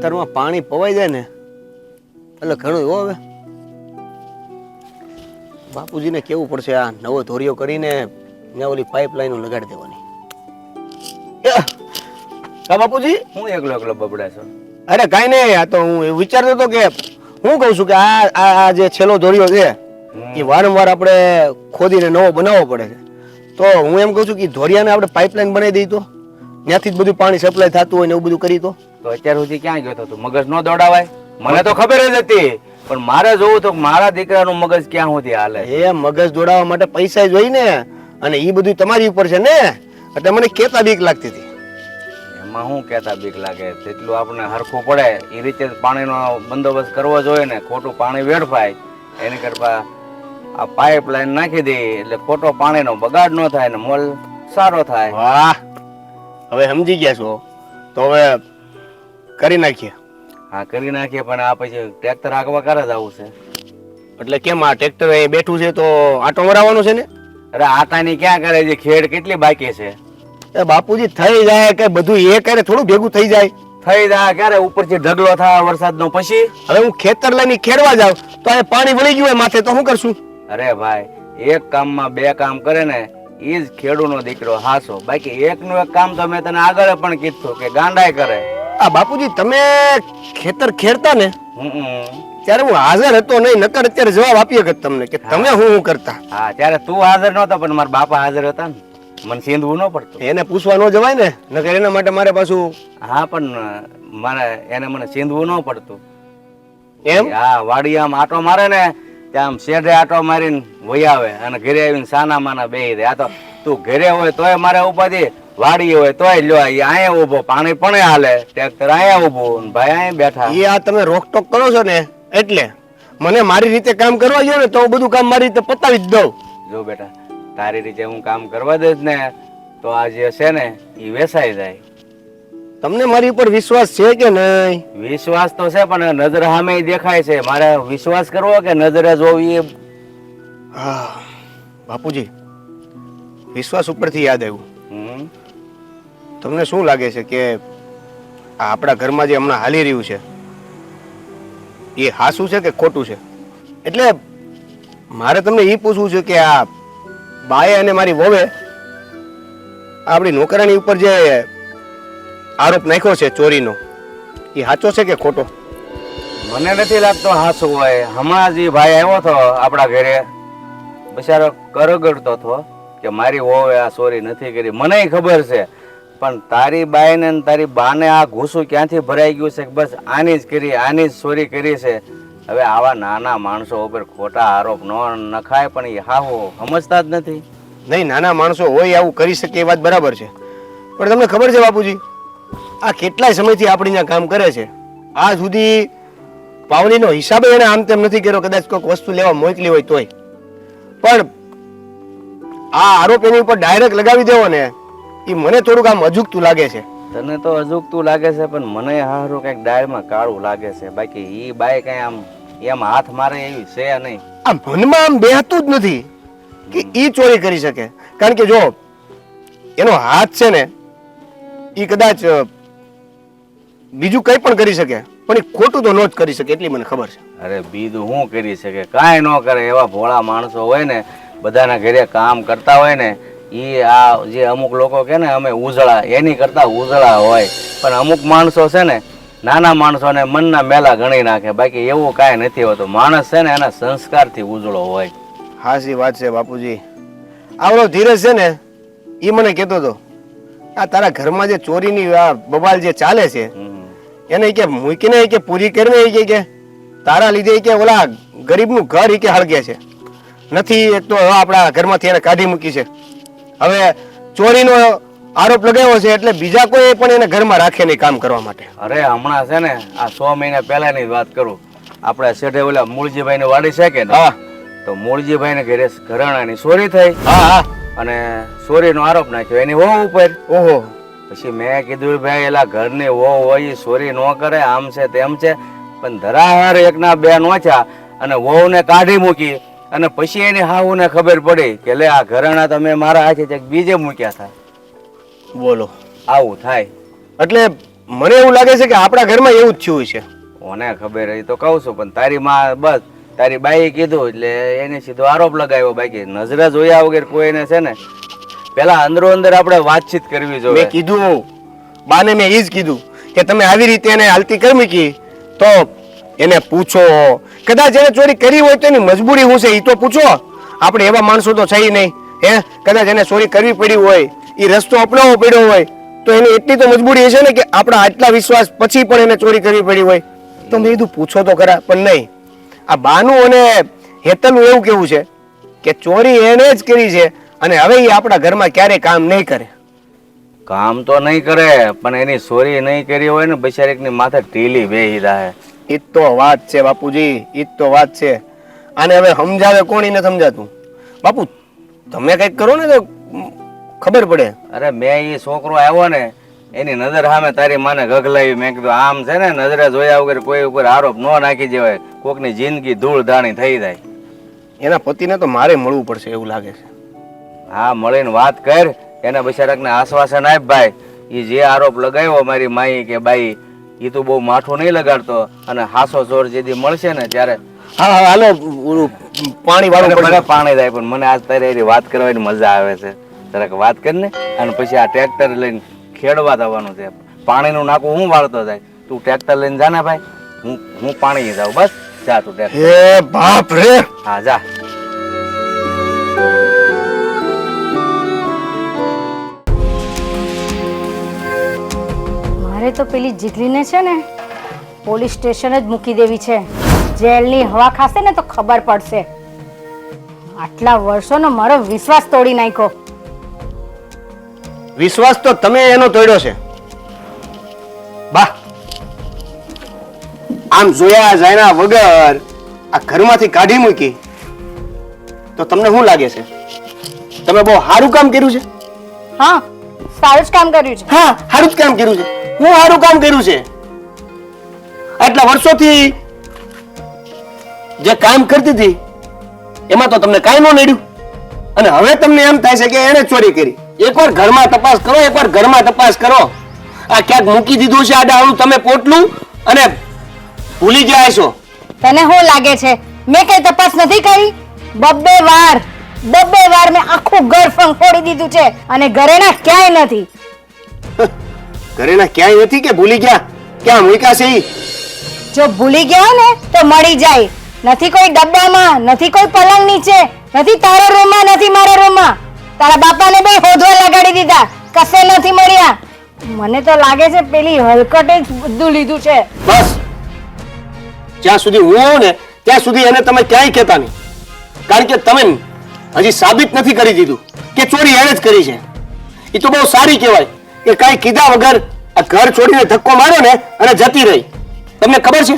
ખેતરમાં પાણી પવાઈ જાય ને એટલે ઘણું હો હવે બાપુજીને કેવું પડશે આ નવો ધોરિયો કરીને ત્યાં ઓલી પાઇપલાઈનો લગાડી દેવાની. યા! બાપુજી? હું એકલો એકલો બબડા છું. અરે કાંઈ નહીં આ તો હું વિચારતો હતો કે હું કહું છું કે આ આ જે છેલ્લો ધોરિયો છે એ વારંવાર આપણે ખોદીને નવો બનાવવો પડે છે. તો હું એમ કહું છું કે ધોરિયાને આપણે પાઇપલાઈન બનાવી દઈ તો ત્યાંથી જ બધું પાણી સપ્લાય થતું હોય ને એવું બધું કરી તો તો અત્યાર સુધી ક્યાં ગયો હતો મગજ ન દોડાવાય? મને તો ખબર જ હતી. પણ મારે જોવું તો મારા દીકરાનું મગજ ક્યાં સુધી હાલે? એ મગજ દોડાવવા માટે પૈસા જોઈ ને. અને એ બધું તમારી ઉપર છે ને. એટલે મને કેતા બીક લાગતી હતી. એમાં શું કહેતા બીક લાગે? જેટલું આપણે હરખું પડે એ રીતે પાણીનો બંદોબસ્ત કરવો જોઈએ ને. ખોટું પાણી વેડફાય. એની કરતા આ પાઇપ લાઈન નાખી દે એટલે ખોટો પાણીનો બગાડ ન થાય ને મોલ સારો થાય. વાહ. હવે સમજી ગયા છો. તો હવે કરી નાખીએ. હા કરી નાખીએ પણ આ પછી ટ્રેક્ટર આગવા કરે જ આવું છે. એટલે કેમ આ ટ્રેક્ટર એ બેઠું છે તો આટો મરાવવાનો છે ને? અરે આટાની ક્યાં કરે છે? ખેડ કેટલી બાકી છે? એ બાપુજી થઈ જાય કે બધું એ કરે થોડું ભેગું થઈ જાય. થઈ જાય ક્યારે? ઉપરથી ઢગલો થાય વરસાદનો પછી? હવે હું ખેતર લઈને ખેડવા જાઉં તો આ પાણી વળી ગયું હોય માથે તો શું કરશું? અરે ભાઈ એક કામમાં બે કામ કરે ને એ જ ખેડૂનો દીકરો હાસો. બાકી એકનું એક કામ તો મેં તને આગળ પણ કીધું કે ગાંડાય કરે. આ બાપુજી તમે ખેતર ખેડતા ને. ત્યારે હું હાજર હતો નહીં નકર અત્યારે જવાબ આપીએ કે તમને કે તમે હું હું કરતા? હા ત્યારે તું હાજર નહોતો પણ મારા બાપા હાજર હતા ને. મને સીંધવું ન પડતું. એને પૂછવા ન જવાય ને? નકર એના માટે મારે પાછું હા પણ મારે એને મને સીંધવું ન પડતું. એમ? હા વાડી આમ આટો મારે ને ત્યાં શેઢે આટો મારીને વહી આવે અને ઘરે આવીને સાના માના બેહી રે આ તો તું ઘરે હોય તોય મારે ઉપાધિ વાડી હોય તોય લ્યો ઈ અહીંયા ઊભો પાણી પણ હાલે. ટ્રેક્ટર અહીંયા ઊભો ભાઈ અહીંયા બેઠા. એ આ તમે રોકટોક કરો છો ને એટલે મને મારી રીતે કામ કરવા જો ને તો હું બધું કામ મારી રીતે પતાવી જ દઉં. જો બેટા તારી રીતે હું કામ કરવા દઈશ ને તો આ જે છે ને એ વેસાઈ જાય. તમને મારી ઉપર વિશ્વાસ છે કે નહીં? વિશ્વાસ તો છે પણ નજર સામે દેખાય છે. મારે વિશ્વાસ કરવો કે નજરે જોવી હા બાપુજી વિશ્વાસ ઉપરથી યાદ આવ્યું. તમને શું લાગે છે કે આ આપણા ઘરમાં જે હમણાં હાલી રહ્યું છે, એ હાસું છે કે ખોટું છે? એટલે મારે તમને એ પૂછવું છે કે આ બાએ અને મારી વહુએ આપણી નોકરાણી ઉપર જે આરોપ નાખ્યો છે ચોરીનો એ સાચો છે કે ખોટો? મને નથી લાગતો હાસું હોય. હમણાં જ ભાઈ આવ્યો હતો આપણા ઘરે. બિચારો કરગડતો હતો કે મારી વહુએ આ ચોરી નથી કરી. મને ખબર છે. પણ તારી બાઈને ને તારી બાને આ ઘૂસું ક્યાંથી ભરાઈ ગયું છે બસ આની જ કરી, આની જ ચોરી કરી છે? હવે આવા નાના માણસો ઉપર ખોટા આરોપ ન નખાય, પણ એ હાહુ સમજતા જ નથી. નહીં, નાના માણસો હોય આવું કરી શકે એ વાત બરાબર છે. પણ તમને ખબર છે બાપુજી, આ કેટલાય સમયથી આપણી કામ કરે છે. આ સુધી પાવલીનો હિસાબે એને આમ તેમ નથી કર્યો, કદાચ કોઈક વસ્તુ લેવા મોકલી હોય તોય. પણ આ આરોપ એની ઉપર ડાયરેક્ટ લગાવી દેવો ને. એ મને થોડુંક આમ અજુગતું લાગે છે. તને તો અજુકતું લાગે છે પણ મને હારું કંઈક ડાળમાં કાળું લાગે છે. બાકી ઈ બાય કઈ આમ એમ હાથ મારે એવી છે નહીં. આ મનમાં આમ બેહતું જ નથી કે ઈ ચોરી કરી શકે. કારણ કે જો એનો હાથ છે ને ઈ કદાચ બીજું કંઈ પણ કરી શકે પણ એ ખોટું તો ન જ કરી શકે એટલી મને ખબર છે. અરે બીજું શું કરી શકે? કાંઈ ન કરે એવા ભોળા માણસો હોય ને બધાના ઘરે કામ કરતા હોય ને એ આ જે અમુક લોકો કે ને અમે ઉજળા એની કરતા ઉજળા હોય. પણ અમુક માણસો છે ને નાના માણસોને મનના મેલા ગણી નાખે. બાકી એવું કાંઈ નથી હોતું. માણસ છે ને એના સંસ્કારથી ઉજળો હોય. હાસી વાત છે બાપુજી. આવડો ધીરજ છે ને એ મને કહેતો હતો આ તારા ઘરમાં જે ચોરીની આ બબાલ જે ચાલે છે એને કે મૂકીને કે પૂરી કરીને કે કે તારા લીધે કે ઓલા ગરીબનું ઘર એ કે હળગે છે. નથી એક તો હવે આપણા ઘરમાંથી એને કાઢી મૂકી છે. હવે ચોરીનો આરોપ લગાવ્યો છે એટલે બીજા કોઈ પણ એને ઘરમાં રાખે નહીં કામ કરવા માટે. અરે હમણાં છે ને આ સો મહિના પહેલાની વાત કરું. આપણે શેઠે ઓલા મૂળજીભાઈ વાડી છે કે હા. તો મૂળજીભાઈ ને ઘરે ઘરાણાની ચોરી થઈ. હા હા. અને ચોરીનો આરોપ નાખ્યો એની હો ઉપર. ઓહો. પછી મેં કીધું ભાઈ એલા ઘરની હો હોય ચોરી ન કરે આમ છે તેમ છે. પણ ધરાહાર એકના બે નોચા અને વહુને કાઢી મૂકી. અને પછી એની હાહુને ખબર પડી કે લે આ ઘરાણા તમે મારા હાથે ક્યાંક બીજે મૂક્યા હતા. બોલો. આવું થાય. એટલે મને એવું લાગે છે કે આપણા ઘરમાં એવું જ થયું છે. મને ખબર એ તો કહું છું પણ તારી માં બસ તારી બાઈએ કીધું એટલે એને સીધો આરોપ લગાવ્યો બાકી નજરે જોયા વગર કોઈને છે ને પેલા અંદરો અંદર આપણે વાતચીત કરવી મેં જોઈએ કીધું બાને મેં એ જ કીધું કે તમે આવી રીતે એને હાલતી કરી મૂકી તો એને પૂછો કદાચ એને ચોરી કરી હોય તો એની મજબૂરી હું છે? એ તો પૂછો. આપણે એવા માણસો તો છે નહીં. હે? કદાચ એને ચોરી કરવી પડી હોય એ રસ્તો અપનાવવો પડ્યો હોય, તો એની એટલી તો મજબૂરી હશે ને કે આપણા આટલા વિશ્વાસ પછી પણ એને ચોરી કરવી પડી હોય. તો મેં કીધું પૂછો તો ખરા, પણ નહીં. આ બાનું અને હેતલનું એવું કેવું છે કે ચોરી એને જ કરી છે અને હવે એ આપણા ઘરમાં ક્યારેય કામ નહીં કરે. કામ તો નહીં કરે, પણ એની ચોરી નહીં કરી હોય ને, બિચારીકની માથે ટીલી બેહી રહે. ઈ તો વાત છે બાપુજી ઈજ તો વાત છે. આને હવે સમજાવે કોણ એને સમજાતું? બાપુ તમે કંઈક કરો ને તો ખબર પડે. અરે મેં એ છોકરો આવ્યો ને એની નજર સામે તારી માને ગગલાવી મેં કીધું આમ છે ને નજરે જોયા વગર કોઈ ઉપર આરોપ ન નાખી દેવાય. કોકની જિંદગી ધૂળ ધાણી થઈ જાય. એના પતિને તો મારે મળવું પડશે એવું લાગે છે. હા મળીને વાત કર. એના બિચારકને આશ્વાસન આપ ભાઈ. એ જે આરોપ લગાવ્યો મારી માઈ કે બાઈ એ તો બહુ માઠો નહીં લગાડતો અને હાસો જોર જેથી મળશે ને ત્યારે હા હા હાલો પાણી વાળું મને પાણી થાય પણ મને આજ તારે વાત કરવાની મજા આવે છે. જરાક વાત કરીને ને અને પછી આ ટ્રેક્ટર લઈને ખેડવા જવાનું છે. પાણીનું નાકું હું વાળતો જાય? તું ટ્રેક્ટર લઈને જા ને ભાઈ. હું હું પાણી જાઉં. બસ જા તું ટ્રેક્ટર. હે બાપ રે. હા જા. તો પેલી જીગલીને છે ને પોલીસ સ્ટેશન જ મૂકી દેવી છે. જેલની હવા ખાશે ને તો ખબર પડશે. આટલા વર્ષોનો મારો વિશ્વાસ તોડી નાખ્યો. વિશ્વાસ તો તમે એનો તોડ્યો છે. બા આમ જોયા જાયના વગર આ ઘરમાંથી કાઢી મૂકી તો તમને શું લાગે છે? તમે બહુ સારું કામ કર્યું છે? હા સારું જ કામ કર્યું છે. હા સારું જ કામ કર્યું છે. હું સારું કામ કર્યું છે. આટલા વર્ષોથી જે કામ કરતી હતી, એમાં તો તમને કાંઈ ન નડ્યું અને હવે તમને એમ થાય છે કે એણે ચોરી કરી. એકવાર ઘરમાં તપાસ કરો, એકવાર ઘરમાં તપાસ કરો. આ ક્યાંક મૂકી દીધું છે આડા ડાળું તમે પોટલું અને ભૂલી ગયા છો. તને શું લાગે છે? મેં કઈ તપાસ નથી કરી? બબ્બે વાર બબ્બે વાર મેં આખું ઘર ફંફોડી દીધું છે અને ઘરે ના ક્યાંય નથી. ઘરેના ક્યાંય નથી કે ભૂલી ગયા? ક્યાં મૂક્યા છે ઈ? જો ભૂલી ગયા ને તો મળી જાય. નથી કોઈ ડબ્બામાં નથી કોઈ પલંગ નીચે નથી તારા રૂમમાં નથી મારા રૂમમાં. તારા બાપાને બે હોધવા લગાડી દીધા. કશે નથી મળ્યા. મને તો લાગે છે પેલી હલકટે જ બધું લીધું છે. બસ. જ્યાં સુધી હું આવું ને ત્યાં સુધી એને તમે ક્યાંય કહેતા નહીં. કારણ કે તમે હજી સાબિત નથી કરી દીધું કે ચોરી એણે જ કરી છે. એ તો બહુ સારી કહેવાય. કે કાંઈ કીધા વગર આ ઘર છોડીને ધક્કો માર્યો ને અને જતી રહી. તમને ખબર છે?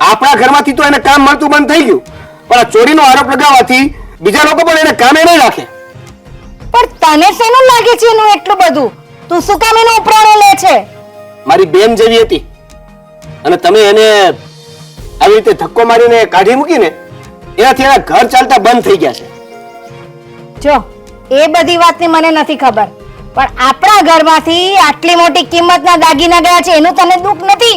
આપણા ઘરમાંથી તો એને કામ મળતું બંધ થઈ ગયું. પણ આ ચોરીનો આરોપ લગાવવાથી બીજા લોકો પણ એને કામે નહીં રાખે. પણ તને શેનું લાગે છે એનું એટલું બધું? તું શું કામ એનો ઉપરાણો લે છે? મારી બેન જેવી હતી. અને તમે એને આવી રીતે ધક્કો મારીને કાઢી મૂકીને એનાથી એના ઘર ચાલતા બંધ થઈ ગયા છે. જો એ બધી વાતની મને નથી ખબર. પણ આપણા ઘરમાંથી આટલી મોટી કિંમતના દાગીના ગયા છે એનું તને દુઃખ નથી?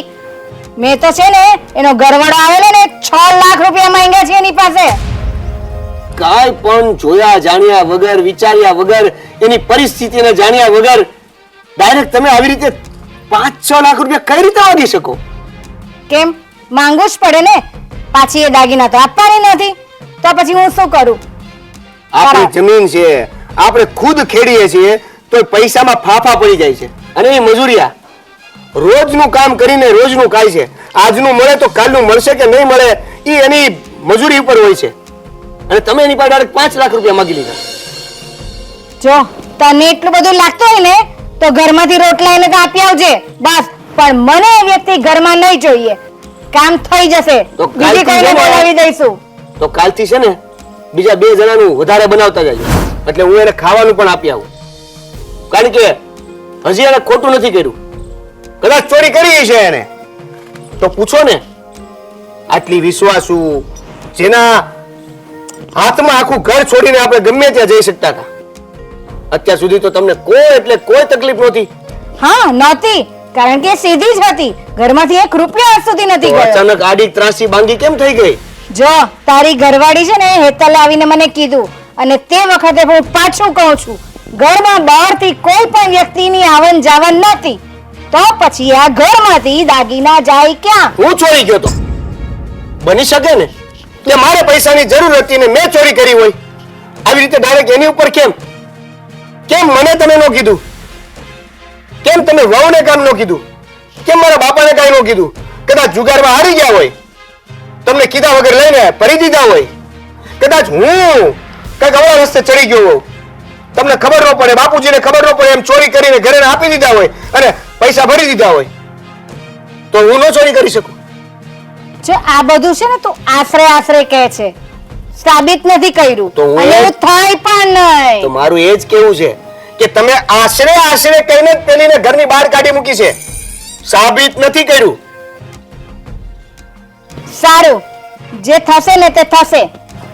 મેં તો છે ને એનો ઘરવાળો આવેલો ને છ લાખ રૂપિયા માંગ્યા છે એની પાસે. કાંઈ પણ જોયા જાણ્યા વગર વિચાર્યા વગર એની પરિસ્થિતિને જાણ્યા વગર ડાયરેક્ટ તમે આવી રીતે પાંચ છ લાખ રૂપિયા કઈ રીતે માંગી શકો? કેમ? માંગવું જ પડે ને. પાછી એ દાગીના તો આપવાની નથી. તો પછી હું શું કરું? આપણી જમીન છે આપણે ખુદ ખેડીએ છીએ તો પૈસામાં ફાફા પડી જાય છે. અને એ મજૂરિયા રોજનું કામ કરીને રોજનું ખાય છે. આજનું મળે તો કાલનું મળશે કે નહીં મળે એ એની મજૂરી ઉપર હોય છે. અને તમે એની પાસે ડાયરેક્ટ પાંચ લાખ રૂપિયા માગી લીધા. જો તને એટલું બધું લાગતું હોય ને તો ઘરમાંથી રોટલા એને તો આપી આવજે બસ. પણ મને એ વ્યક્તિ ઘરમાં નહીં જોઈએ. કામ થઈ જશે. તો બીજી કોઈને. બોલાવી દઈશું. તો કાલથી છે ને બીજા બે જણાનું વધારે બનાવતા જાય એટલે હું એને ખાવાનું પણ આપી આવું. કારણ કે હજી એને ખોટું નથી કર્યું. કદાચ ચોરી કરી છે એને. તો પૂછો ને આટલી વિશ્વાસુ જેના હાથમાં આખું ઘર છોડીને આપણે ગમે ત્યાં જઈ શકતા હતા. અત્યાર સુધી તો તમને કોઈ એટલે કોઈ તકલીફ નહોતી. હા નહોતી. કારણ કે સીધી જ હતી. ઘરમાંથી એક રૂપિયો આજ સુધી નથી ગયો. અચાનક આડી ત્રાસી બાંધી કેમ થઈ ગઈ? જો તારી ઘરવાળી છે ને હેતલ આવીને મને કીધું. અને તે વખતે હું પાછું કહું છું. ઘરમાં બહારથી કોઈ પણ વ્યક્તિની આવન જાવન નથી તો પછી આ ઘરમાંથી દાગીના જાય ક્યાં? હું ચોરી ગયો તો. બની શકે ને? કે મારે પૈસાની જરૂર હતી ને મેં ચોરી કરી હોય. આવી રીતે ડાયરેક્ટ એની ઉપર કેમ? કેમ મને તમે ન કીધું? કેમ તમે વહુને કામ ન કીધું? કેમ મારા બાપાને કાંઈ ન કીધું? કદાચ જુગારમાં હારી ગયા હોય. તમને કીધા વગર લઈને ભરી દીધા હોય. કદાચ હું કંઈક અવળા રસ્તે ચડી ગયો હોઉં. તમને ખબર ન પડે બાપુજીને ખબર ન પડે એમ ચોરી કરીને ઘરે આપી દીધા હોય અને પૈસા ભરી દીધા હોય તો હું ન ચોરી કરી શકું. જો આ બધું છે ને તું આશરે આશરે કહે છે. સાબિત નથી કર્યું. તો હું અને એવું થાય પણ તો મારું એ જ કેવું છે કે તમે આશરે આશરે કહીને જ પેલીને ઘરની બહાર કાઢી મૂકી છે. સાબિત નથી કર્યું. સારું. જે થશે ને તે થશે.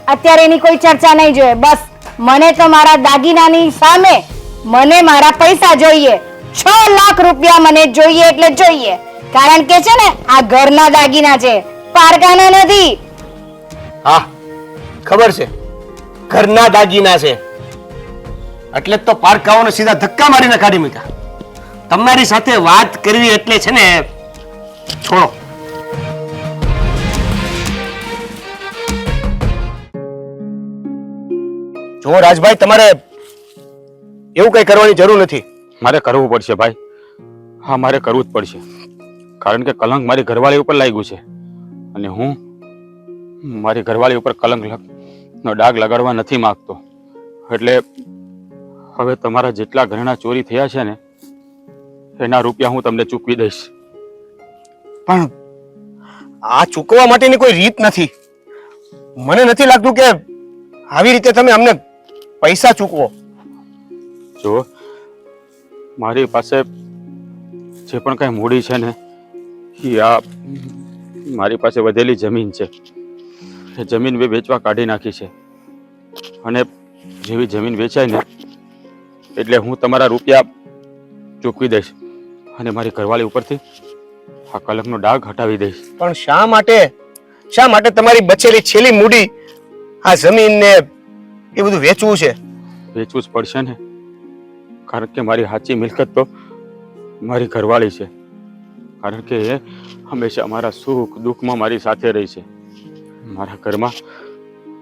અત્યારે એની કોઈ ચર્ચા નહીં જોઈએ. બસ. મને તો મારા દાગીનાની સામે મને મારા પૈસા જોઈએ. છ લાખ રૂપિયા મને જોઈએ એટલે જોઈએ. કારણ કે છે ને, આ ઘરના દાગીના છે. પારકાના નથી. હા, ખબર છે. ઘરના દાગીના છે. એટલે તો પારકાઓને સીધા ધક્કા મારીને કાઢી મૂક્યા. તમારી સાથે વાત કરવી એટલે છે ને, છોડો. જો રાજભાઈ તમારે એવું કઈ કરવાની જરૂર નથી. મારે કરવું પડશે ભાઈ. હા મારે કરવું જ પડશે. કારણ કે કલંક મારી ઘરવાળી ઉપર લાગ્યું છે. અને હું મારી ઘરવાળી ઉપર કલંક નો ડાઘ લગાડવા નથી માંગતો. એટલે હવે તમારા જેટલા ઘરેણા ચોરી થયા છે ને એના રૂપિયા હું તમને ચૂકવી દઈશ. પણ આ ચૂકવવા માટેની કોઈ રીત નથી. મને નથી લાગતું કે આવી રીતે તમે અમને પૈસા ચૂકવો. જો મારી પાસે જે પણ કઈ મૂડી છે ને એ આ મારી પાસે વધેલી જમીન છે. એ જમીન મેં વેચવા કાઢી નાખી છે. અને જેવી જમીન વેચાય ને એટલે હું તમારા રૂપિયા ચૂકવી દઈશ અને મારી ઘરવાળી ઉપરથી આ કલંકનો ડાઘ હટાવી દઈશ. પણ શા માટે? શા માટે તમારી બચેલી છેલ્લી મૂડી આ જમીન ને એ બધું વેચવું છે? વેચવું જ પડશે ને. કારણ કે મારી સાચી મિલકત તો મારી ઘરવાળી છે. કારણ કે એ હંમેશા મારા સુખ દુઃખમાં મારી સાથે રહી છે. મારા ઘરમાં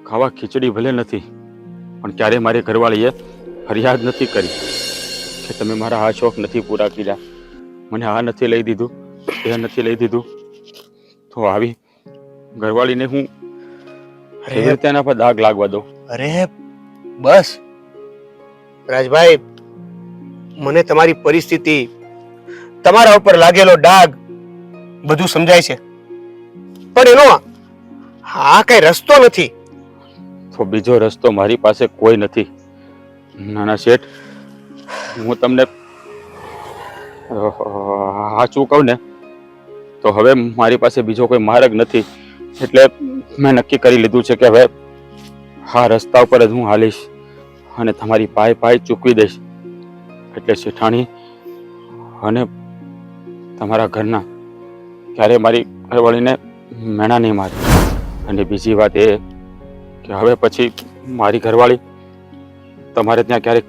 ખાવા ખીચડી ભલે નથી પણ ક્યારેય મારી ઘરવાળીએ ફરિયાદ નથી કરી કે તમે મારા આ શોખ નથી પૂરા કર્યા. મને આ નથી લઈ દીધું એ નથી લઈ દીધું. તો આવી ઘરવાળીને હું એવી રીતે એના પર દાગ લાગવા દઉં? અરે, બસ. રાજભાઈ, મને તમારી પરિસ્થિતિ, તમારા ઉપર લાગેલો ડાઘ બધું સમજાય છે. પણ એનો આ કઈ રસ્તો નથી. તો બીજો રસ્તો મારી પાસે કોઈ નથી. નાના શેઠ, હું તમને સાચું કહું ને, તો હવે મારી પાસે બીજો કોઈ માર્ગ નથી. એટલે મેં નક્કી કરી લીધું છે કે હવે હા, રસ્તા ઉપર જ હું હાલીશ અને તમારી પાય પાય ચૂકવી દઈશ. એટલે શેઠાણી અને તમારા ઘરના ક્યારે મારી ઘરવાળીને મેણા નહીં મારે. અને બીજી વાત એ કે હવે પછી મારી ઘરવાળી તમારે ત્યાં ક્યારેક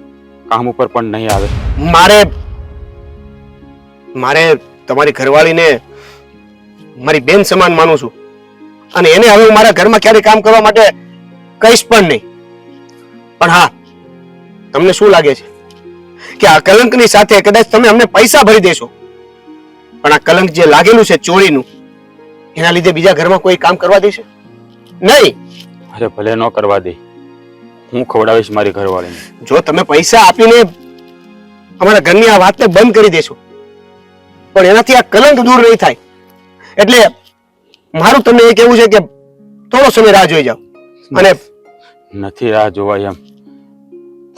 કામ ઉપર પણ નહીં આવે. મારે મારે તમારી ઘરવાળીને મારી બેન સમાન માનું છું. અને એને હવે મારા ઘરમાં ક્યારે કામ કરવા માટે કહીશ પણ નહીં. પણ હા તમને શું લાગે છે? કે આ કલંકની સાથે કદાચ તમે અમને પૈસા ભરી દેશો. પણ આ કલંક જે લાગેલું છે ચોરીનું એના લીધે બીજા ઘરમાં કોઈ કામ કરવા દેશે? નહીં. અરે ભલે ન કરવા દે. હું ખવડાવીશ મારી ઘરવાળીને. જો તમે પૈસા આપીને અમારા ઘરની આ વાતને બંધ કરી દેશો પણ એનાથી આ કલંક દૂર નહીં થાય. એટલે મારું તમને એ કહેવું છે કે થોડો સમય રાહ જોઈ જાઓ. અને નથી રાહ જોવાય એમ.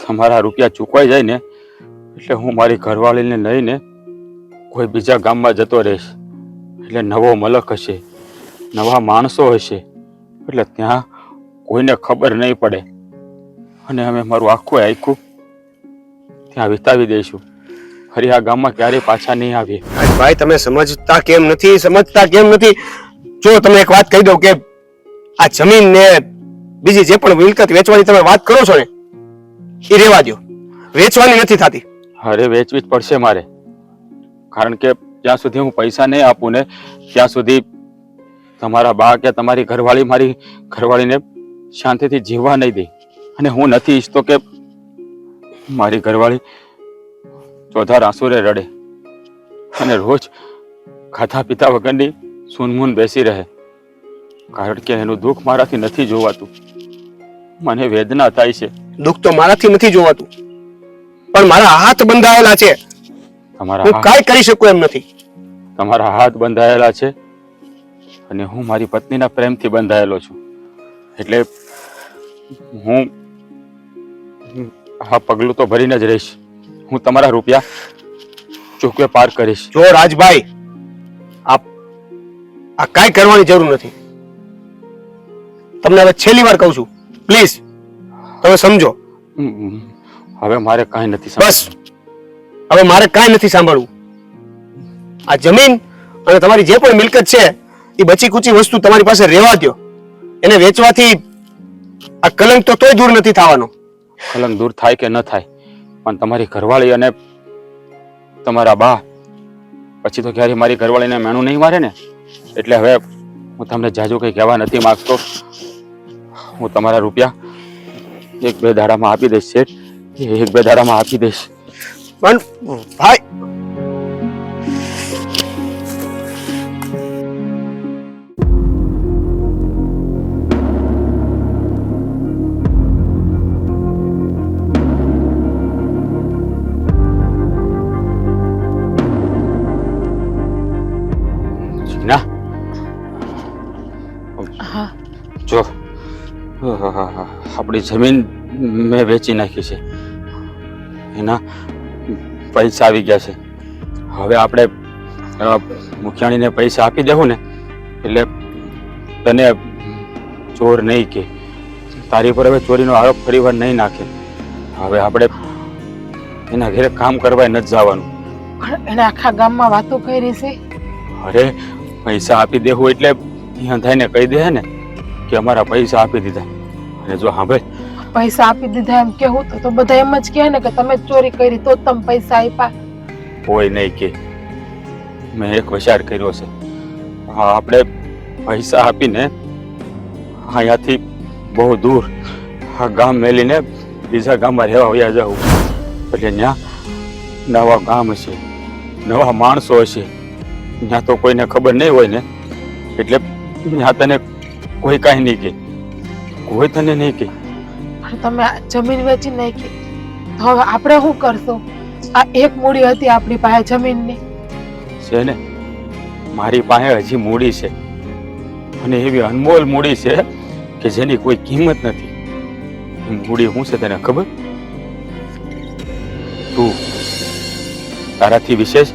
તમારા રૂપિયા ચૂકવાઈ જાય ને, એટલે હું મારી ઘરવાળીને લઈને કોઈ બીજા ગામમાં જતો રહીશ. એટલે નવો મલક હશે, નવા માણસો હશે, એટલે ત્યાં કોઈને ખબર નહીં પડે. અને અમે મારું આખું આખું ત્યાં વિતાવી દઈશું. ફરી આ ગામમાં ક્યારેય પાછા નહીં આવીએ. ભાઈ, તમે સમજતા કેમ નથી? સમજતા કેમ નથી? જો, તમે એક વાત કહી દઉં કે આ જમીન ને બીજી જે પણ મિલકત વેચવાની તમે વાત કરો છો ને, એ રેવા દો વેચવાની નથી થતી. અરે વેચવી જ પડશે મારે. કારણ કે જ્યાં સુધી હું પૈસા નહીં આપું ને, ત્યાં સુધી તમારા બા કે તમારી ઘરવાળી મારી ઘરવાળીને શાંતિથી જીવવા નહીં દે. અને હું નથી ઈચ્છતો કે મારી ઘરવાળી ચોધાર આંસુરે રડે. અને રોજ ખાધા પીતા વગરની સૂનમૂન બેસી રહે. કારણ કે એનું દુઃખ મારાથી નથી જોવાતું. મને વેદના થાય છે. દુઃખ તો મારાથી નથી જોવાતું. પણ મારા હાથ બંધાયેલા છે. તમારા હું કાઈ કરી શકું એમ નથી. તમારા હાથ બંધાયેલા છે અને હું મારી પત્નીના પ્રેમથી બંધાયેલો છું. એટલે હું હા આ પગલું તો ભરીને જ રહીશ. હું તમારા રૂપિયા ચૂકવે પાર કરીશ. જો રાજભાઈ આપ આ કાંઈ કરવાની જરૂર નથી. તમને હવે છેલ્લી વાર કહું છું પ્લીઝ તમે સમજો. હવે મારે કાંઈ નથી બસ. હવે મારે કાંઈ નથી સાંભળવું. આ જમીન અને તમારી જે પણ મિલકત છે એ બચી કુચી વસ્તુ તમારી પાસે રહેવા દ્યો. એને વેચવાથી આ કલંક તો તોય દૂર નથી થવાનો. કલંક દૂર થાય કે ન થાય પણ તમારી ઘરવાળી અને તમારા બા પછી તો ક્યારે મારી ઘરવાળીને મેણું નહીં મારે ને? એટલે હવે હું તમને જાજુ કંઈ કહેવા નથી માંગતો. હું તમારા રૂપિયા એક બે દાડામાં આપી દઈશ, શેઠ. એક બે દાડામાં આપી દઈશ. પણ, ભાઈ આપણી જમીન મેં વેચી નાખી છે. એના પૈસા આવી ગયા છે. હવે આપણે મુખિયાણીને પૈસા આપી દેવું ને એટલે તને ચોર નહીં કે. તારી પર હવે ચોરીનો આરોપ ફરીવાર નહીં નાખે. હવે આપણે એના ઘરે કામ કરવા નથી જવાનું. પણ એને આખા ગામમાં વાતો કરી છે. અરે પૈસા આપી દેવું એટલે અહીંયા થઈને કહી દે ને કે અમારા પૈસા આપી દીધા. અને જો ભાઈ પૈસા આપી દીધા એમ કેવું તો બધા એમ જ કહે ને કે તમે ચોરી કરી તો તમે પૈસા આપ્યા. કોઈ નહીં કે. મેં એક વિચાર કર્યો છે. હા આપણે પૈસા આપીને અહીંયાથી બહુ દૂર આ ગામ મેલીને બીજા ગામમાં રહેવા વયા જાવ એટલે ત્યાં નવા ગામ હશે નવા માણસો હશે. ત્યાં તો કોઈને ખબર નહીં હોય ને. એટલે ત્યાં તને કોઈ કાંઈ નહીં કે. કોઈ તને નહીં કે પણ તમે જમીન વેચી નહીં તો હવે આપણે શું કરશું? આ એક મૂડી હતી આપણી પાસે જમીનની. છે ને? મારી પાસે હજી મૂડી છે. અને એવી અનમોલ મૂડી છે કે જેની કોઈ કિંમત નથી. મૂડી શું છે તને ખબર? તું તારાથી વિશેષ?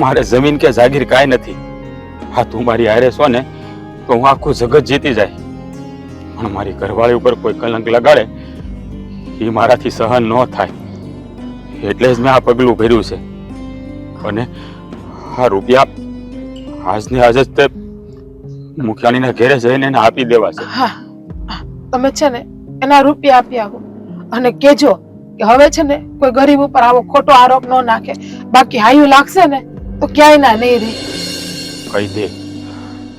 મારે જમીન કે જાગીર કાંઈ નથી. હા તું મારી હારે છો ને તો હું આખું જગત જીતી જાય. પણ મારી ઘરવાળી ઉપર કોઈ કલંક લગાડે એ મારાથી સહન ન થાય. એટલે જ મેં આ પગલું ભર્યું છે. અને આ રૂપિયા આજને આજ જ તે મુખિયાણીના ઘેરે જઈને એને આપી દેવા છે. તમે છે ને એના રૂપિયા આપી આવો. અને કેજો કે હવે છે ને કોઈ ગરીબ ઉપર આવો ખોટો આરોપ ન નાખે. બાકી હાયું લાગશે ને તો ક્યાંય ના નહીં રહે. કહી દે.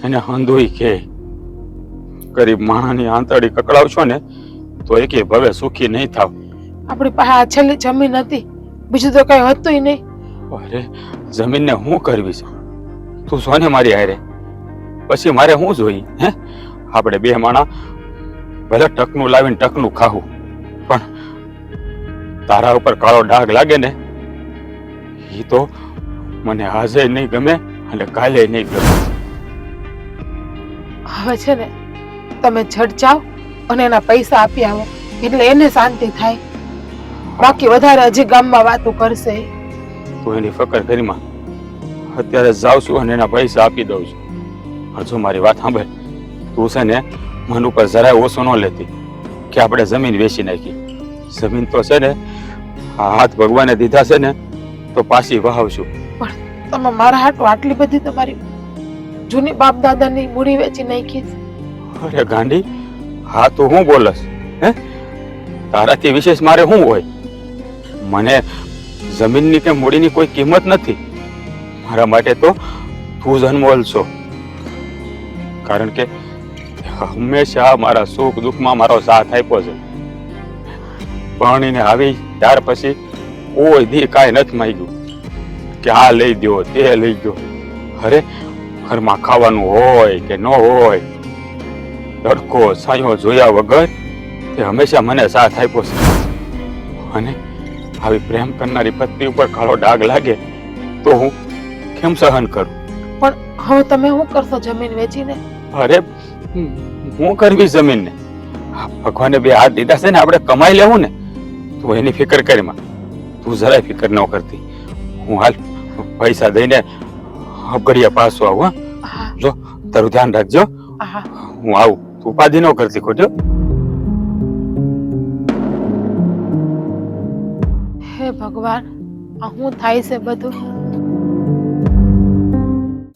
એને હંધોઈ કે ગરીબ માણાની આંતળી કકડાવશો ને તો એકે ભવે સુખી નહીં થાવ. આપણી પાસે આ છેલ્લી જમીન હતી. બીજું તો કઈ હતું નહીં. અરે જમીનને હું કરવી છે? તું સોને મારી હારે? પછી મારે શું જોઈ હે? આપણે બે માણા ભલે ટકનું લાવીને ટકનું ખાવું પણ તારા ઉપર કાળો ડાઘ લાગે ને એ તો મને આજે નહીં ગમે અને કાલે નહીં ગમે. હવે છે ને તમે છઠ જાઓ અને એના પૈસા આપી આવો. એટલે એને શાંતિ થાય. બાકી વધારે હજી ગામમાં વાતો કરશે. તું એની ફકર કરીમાં અત્યારે જાઉં છું અને એના પૈસા આપી દઉં છું. હજુ મારી વાત સાંભળ. તું છે ને મન ઉપર જરાય ઓછો ન લેતી કે આપણે જમીન વેચી નાખી. જમીન તો છે ને હાથ ભગવાને દીધા છે ને તો પાછી વહાવશું. પણ તમે મારા હાથ આટલી બધી તમારી જૂની બાપ દાદાની મૂડી વેચી નાખી. અરે ગાંડી હા તો હું બોલસ, હે? તારાથી વિશેષ મારે શું હોય? મને જમીનની કે મૂડીની કોઈ કિંમત નથી. મારા માટે તો તું જ અનમોલ છો. કારણ કે હંમેશા મારા સુખ દુઃખમાં મારો સાથ આપ્યો છે. પરણીને આવી ત્યાર પછી કોઈ દી કાંઈ નથી માંગ્યું. કે આ લઈ દ્યો, તે લઈ ગયો અરે, ઘરમાં ખાવાનું હોય કે ન હોય તડકો સાયો જોયા વગર તે હંમેશા મને સાથ આપ્યો છે. અને આવી પ્રેમ કરનારી પત્ની ઉપર કાળો ડાઘ લાગે તો હું કેમ સહન કરું? પણ હવે તમે શું કરશો જમીન વેચીને? અરે હું કરવી જમીનને? ભગવાને બે હાથ દીધા છે ને આપણે કમાઈ લેવું ને? તું એની ફિકર કરીમાં તું જરાય ફિકર ન કરતી. હું હાલ પૈસા દઈને અગડિયા પાછો આવું જો તારું ધ્યાન રાખજો. હા. હું આવું. ઉપાધિ ન કરતી ખોટ્યો હે ભગવાન આ હું થાય છે બધું?